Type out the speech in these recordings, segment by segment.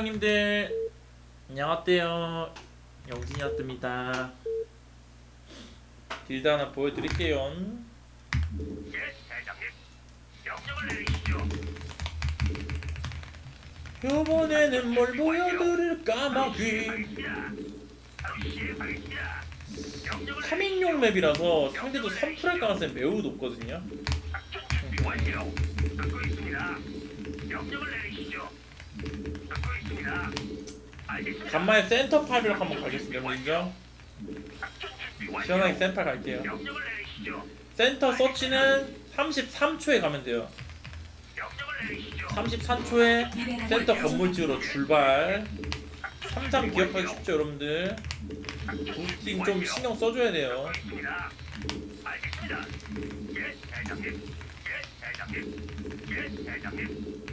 형님들 안녕하세요 영진이었습니다 딜드 하나 보여드릴게요 예, 대장님. 명령을 내리시죠. 이번에는 뭘 보여드릴까 마귀 바로 시행하겠습니다. 명령을 3인용 맵이라서 상대도 선풀할 가능성이 매우 높거든요 작전 준비 완료. 듣고 있습니다. 명령을 내리시죠. 간만에 센터 파이브를 한번 가겠습니다 인정 작전 준비 완료. 시원하게 센터 갈게요. 센터 서치는 33초에 가면 돼요 명령을 내리시죠. 33초에 센터 건물 지으러 출발 33 기억하기 쉽죠 여러분들 부스팅 좀 신경 써줘야 돼요 대장님. 예, 대장님.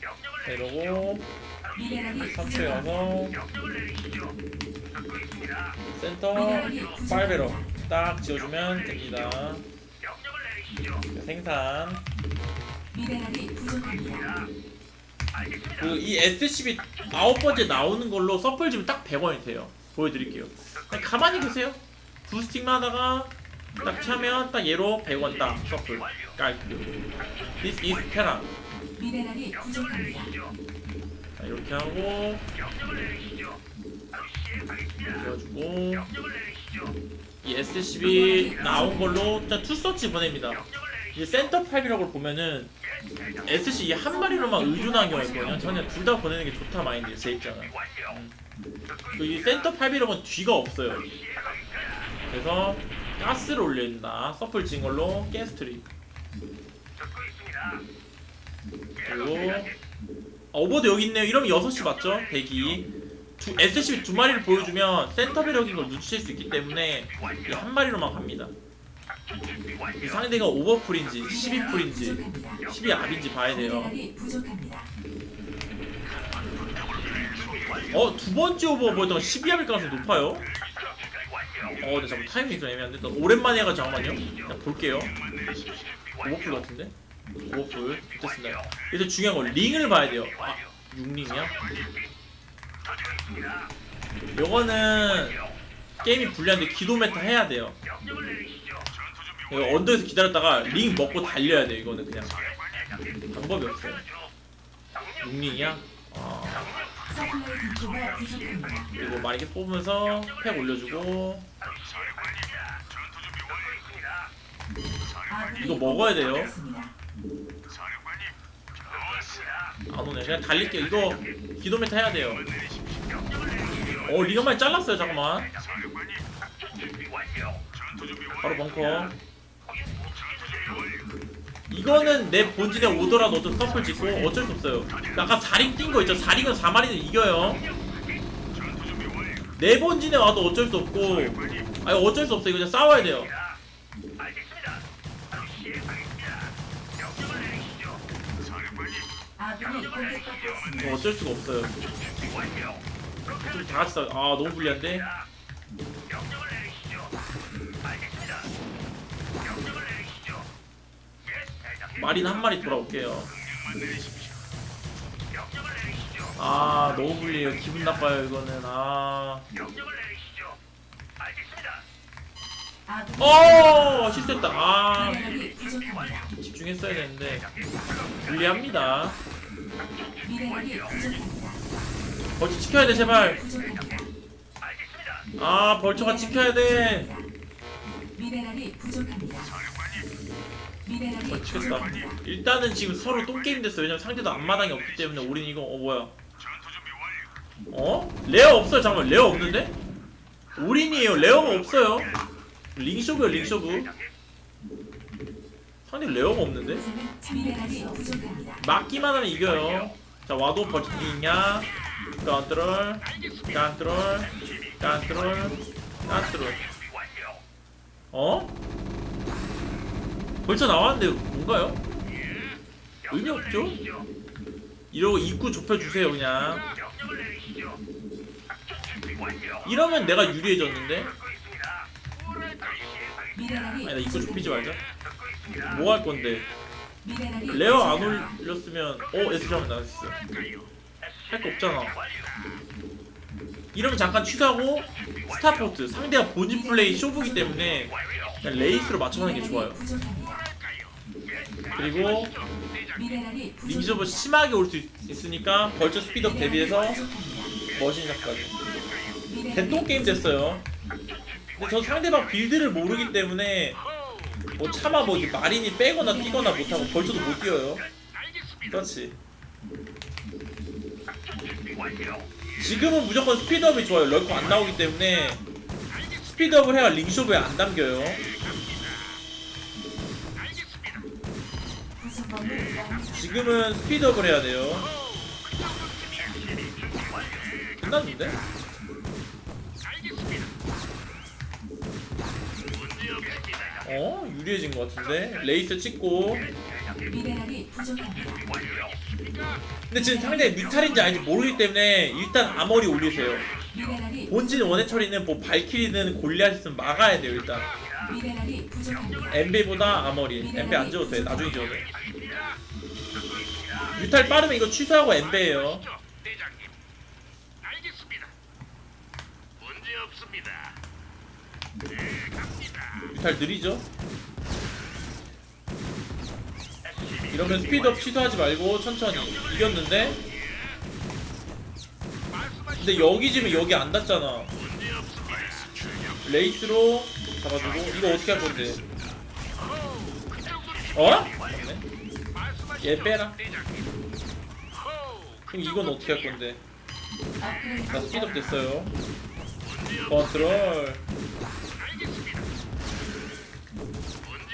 명령을 자, 내리시죠. 이러고 미네랄이 3초에 부족합니다. 와서 명령을 내리시죠. 듣고 있습니다. 센터 미네랄이 8배로 딱 지어주면 됩니다 명령을 내리시죠. 자, 생산 미네랄이 부족합니다. 알겠습니다. 그 이 SCB 아홉 번째 나오는 걸로 서플 지면 딱 100원이 돼요 보여드릴게요 그냥 가만히 계세요 부스팅만 하다가 딱 차면 딱 얘로 100원 딱 서플 깔끔 This is 테란 미네랄이 부족합니다. 자, 이렇게 하고 내리시죠. 이 SCB 나온 걸로 일단 투서치 보냅니다 이제. 센터 파일이라고 보면은. SC 이게 한 마리로만 의존하는 경우가 있거든요 저는 둘 다 보내는 게 좋다 마인드예요 제 입장은. 음. 그이 있습니다. 센터 파일이라고는 뒤가 없어요. 그래서 가스를 올린다 서플 진 걸로 가스트리 듣고. 그리고 아, 오버드 여기 있네요 이러면 6시 맞죠? 대기 두, SCB 두 마리를 보여주면 센터 배력인 걸 눈치챌 수 있기 때문에 이한 마리로만 갑니다 준비. 이 상대가 오버풀인지 12풀인지 부족합니다. 12압인지 봐야 돼요. 어두 번째 오버 보였던 12압일 가능성이 높아요 준비. 어 근데 잠깐 타이밍이 좀 애매한데 또 오랜만에 해가지고 잠깐만요 그냥 볼게요 오버풀 같은데? 오버풀 됐습니다 그래서 중요한 건 링을 봐야 돼요 아 6링이야? 요거는 게임이 불리한데 기도 메타 해야 돼요 언더에서 기다렸다가 링 먹고 달려야 돼 이거는 그냥 방법이 없어요 6링이야? 아. 그리고 만약에 뽑으면서 팩 올려주고 아군 이 이거 먹어야 돼요. 안 오네 그냥 달릴게요. 이거 기도 메타 해야 돼요. 어 마리 잘랐어요. 잠깐만. 바로 벙커. 이거는 내 본진에 오더라도 어쩔 서플 짓고 어쩔 수 없어요. 아까 4링 뛴 거 있죠? 4링은 4마리는 이겨요. 내 본진에 와도 어쩔 수 없고. 아니 어쩔 수 없어 이거 그냥 싸워야 돼요 아군이 공격받고 있습니다. 이거 어쩔 수가 없어요 완료. 좀다 같이 싸워 아 너무 불리한데 명령을 내리시죠. 알겠습니다. 명령을 내리시죠. 예, 대장님. 마린 한 마리 돌아올게요 명령을 내리시죠. 아 너무 불리해요 기분 나빠요 이거는 아 명령을 내리시죠. 알겠습니다. 아군이 어 실수했다 아. 집중했어야 되는데 불리합니다 미네랄이. 벌초 지켜야 돼 제발 부족합니다. 알겠습니다. 아 벌초가 지켜야 돼 미네랄이 부족합니다. 미네랄이 미치겠다 부족합니다. 일단은 지금 서로 똥게임 됐어 왜냐면 상대도 앞마당이 없기 때문에 우린 이거 어 뭐야 어? 레어 없어요 잠깐만 레어 없는데? 올인이에요 레어가 없어요 링쇼브요 링쇼브 상대 레어가 없는데? 막기만 하면 이겨요 자 와도 컨트롤 컨트롤 컨트롤 준비 완료. 어? 벌써 나왔는데 뭔가요? 의미 없죠? 이러고 입구 좁혀주세요 그냥. 이러면 내가 유리해졌는데 아니 나 입구 좁히지 말자. 뭐 할 건데 레어 안. 올렸으면 어 S 잠깐만 나왔어 SCV 할거 없잖아. 이러면 잠깐 취소하고 스타포트 상대가 본진 플레이 쇼부기 때문에 그냥 레이스로 맞춰가는 게 좋아요. 그리고 링저브 심하게 올 수 있으니까 벌처 스피드업 대비해서 머신 샷까지. 미네랄이 대똥 게임 됐어요. 근데 저 상대방 빌드를 모르기 때문에 뭐 차마 뭐 이렇게 마린이 빼거나 뛰거나 못하고 벌처도 못 뛰어요. 그렇지. 지금은 무조건 스피드업이 좋아요. 럴커 안 나오기 때문에 스피드업을 해야 링쇼브에 안 담겨요. 지금은 스피드업을 해야 돼요. 끝났는데? 어? 유리해진 것 같은데? 레이스 찍고 미네랄이 부족합니다. 근데 지금 상대 뮤탈인지 아닌지 모르기 때문에 일단 아머리 올리세요 미네랄이 본진 원해 처리는 뭐 발키리든 골리앗 있으면 막아야 돼요 일단 미네랄이 부족합니다. 엠베보다 아머리 엠베 안 지워도 돼 나중에 지워도 돼 뮤탈 빠르면 이거 취소하고 엠베예요 대장님. 알겠습니다. 문제 없습니다. 네, 뮤탈 느리죠? 이러면 스피드업 취소하지 말고 천천히 이겼는데 근데 여기 지면 여기 안 닿잖아. 레이스로 잡아주고 이거 어떻게 할 건데 어? 말씀하시죠. 얘 빼라 그럼 이건 어떻게 할 건데 나 스피드업 됐어요 컨트롤.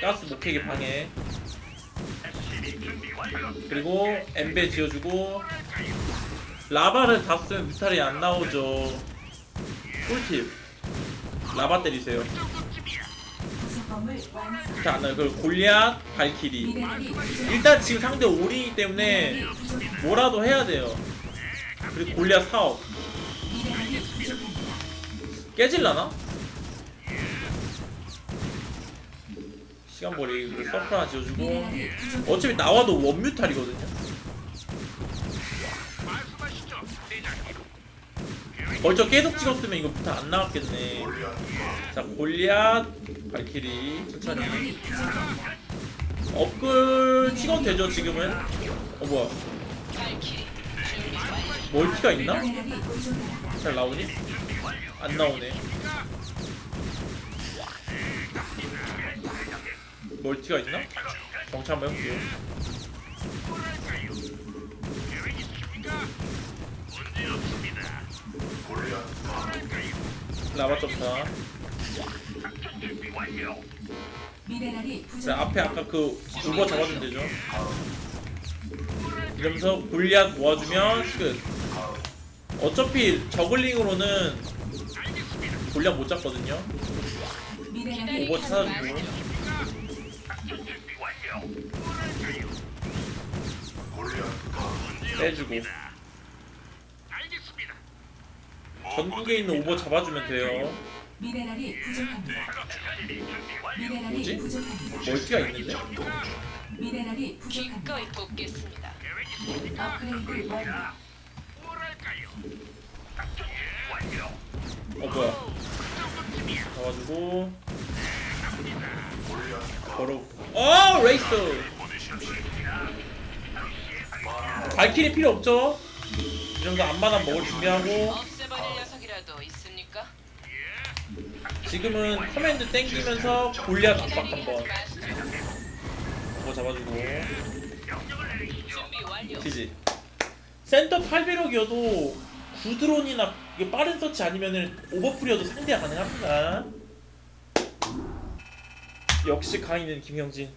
가스 목회기 방해. 그리고 엠베 지어주고 라바를 다 쓰면 뮤탈이 안 나오죠 꿀팁 라바 때리세요. 뮤탈 안 나요 그리고 골리앗 발키리 일단 지금 상대 올인이기 때문에. 뭐라도 해야 돼요 그리고 골리앗 사업. 깨질라나? 시간 그 서프 하나 지어주고. 어차피 나와도 원뮤탈이거든요. 벌써 계속 찍었으면 이거 뮤탈 안 나왔겠네 자 골리앗 발키리 천천히. 업글 찍어도 되죠 지금은 어 뭐야 멀티가 있나? 잘 나오니? 안 나오네 멀티가 있나? 정차 한번 해볼게요. 라바 점사 완료. 미네랄이 자. 앞에 아까 그 우버 잡아주면 되죠 이러면서 골리앗 모아주면 끝 어차피 저글링으로는 골리앗 못 잡거든요 오버 찾아주고 완료. 빼주고. 전국에 있는 오버 잡아주면 돼요 미네랄이 부족합니다. 미네랄이 뭐지? 부족합니다. 멀티가 있는데? 미네랄이 부족합니다. 기꺼이 돕겠습니다. 업그레이드 완료. 어 뭐야 잡아주고 걸어 어 레이스. 발키리 필요 없죠? 이 정도 안마나 먹을 준비하고. 없애버릴 녀석이라도 있습니까? 지금은 커맨드 땡기면서 골리앗 압박 한번. 마시죠. 뭐 잡아주고. 준비 완료. 지지. 센터 800억이어도 구드론이나 이게 빠른 서치 아니면은 오버풀이어도 상대가 가능합니다 역시 강인은 김형진